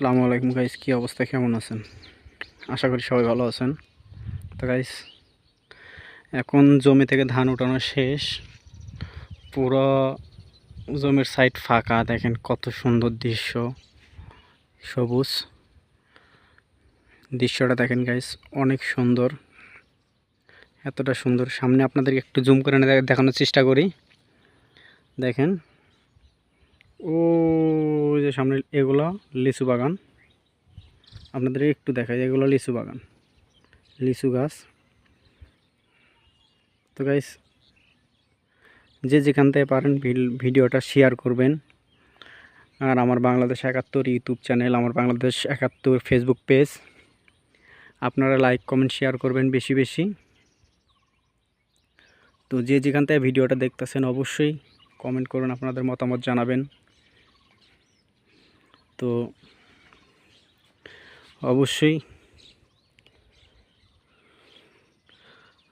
আসসালামু আলাইকুম গাইস কী অবস্থা, কেমন আছেন? আশা করি সবাই ভালো আছেন। তো গাইস এখন জমি থেকে ধান উঠানো শেষ। পুরো জমির সাইড ফাঁকা, দেখেন কত সুন্দর দৃশ্য। সবুজ। দৃশ্যটা দেখেন গাইস অনেক সুন্দর। এতটা সুন্দর। সামনে আপনাদেরকে একটু জুম করে দেখানোর চেষ্টা করি। দেখেন। ও যে সামনে এগুলো লিচু বাগান, আপনাদের একটু দেখাই, এগুলো লিচু বাগান, লিচু গাছ। তো গাইস যে যেখান থেকে পারেন ভিডিওটা শেয়ার করবেন। আর আমার বাংলাদেশ একাত্তর ইউটিউব চ্যানেল, আমার বাংলাদেশ একাত্তর ফেসবুক পেজ আপনারা লাইক কমেন্ট শেয়ার করবেন বেশি বেশি। তো যে যেখান থেকে ভিডিওটা দেখতেছেন, অবশ্যই কমেন্ট করুন, আপনাদের মতামত জানাবেন। তো অবশ্যই।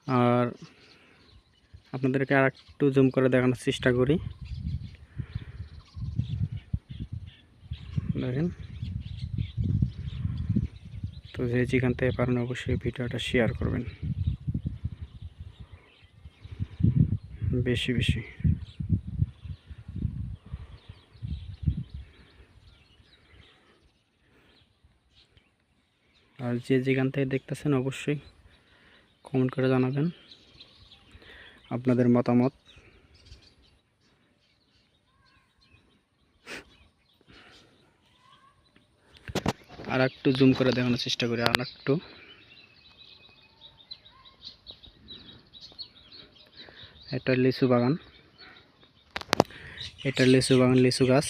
আর আপনাদেরকে আর একটু জুম করে দেখানোর চেষ্টা করি। দেখেন। তো যে যেখান থেকে পারেন অবশ্যই ভিডিওটা শেয়ার করবেন। বেশি বেশি। আর যে যেখান থেকে দেখতেছেন অবশ্যই কমেন্ট করে জানাবেন আপনাদের মতামত। আর একটু জুম করে দেখানোর চেষ্টা করি, আর একটু। এটা লিচু বাগান। এটা লিচু বাগান, লিচু গাছ।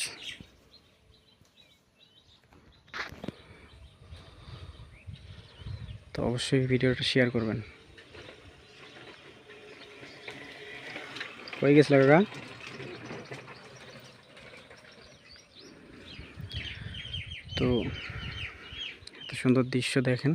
তো অবশ্যই ভিডিওটা শেয়ার করবেন। হয়ে গেছিল কাকা তো এত সুন্দর দৃশ্য দেখেন।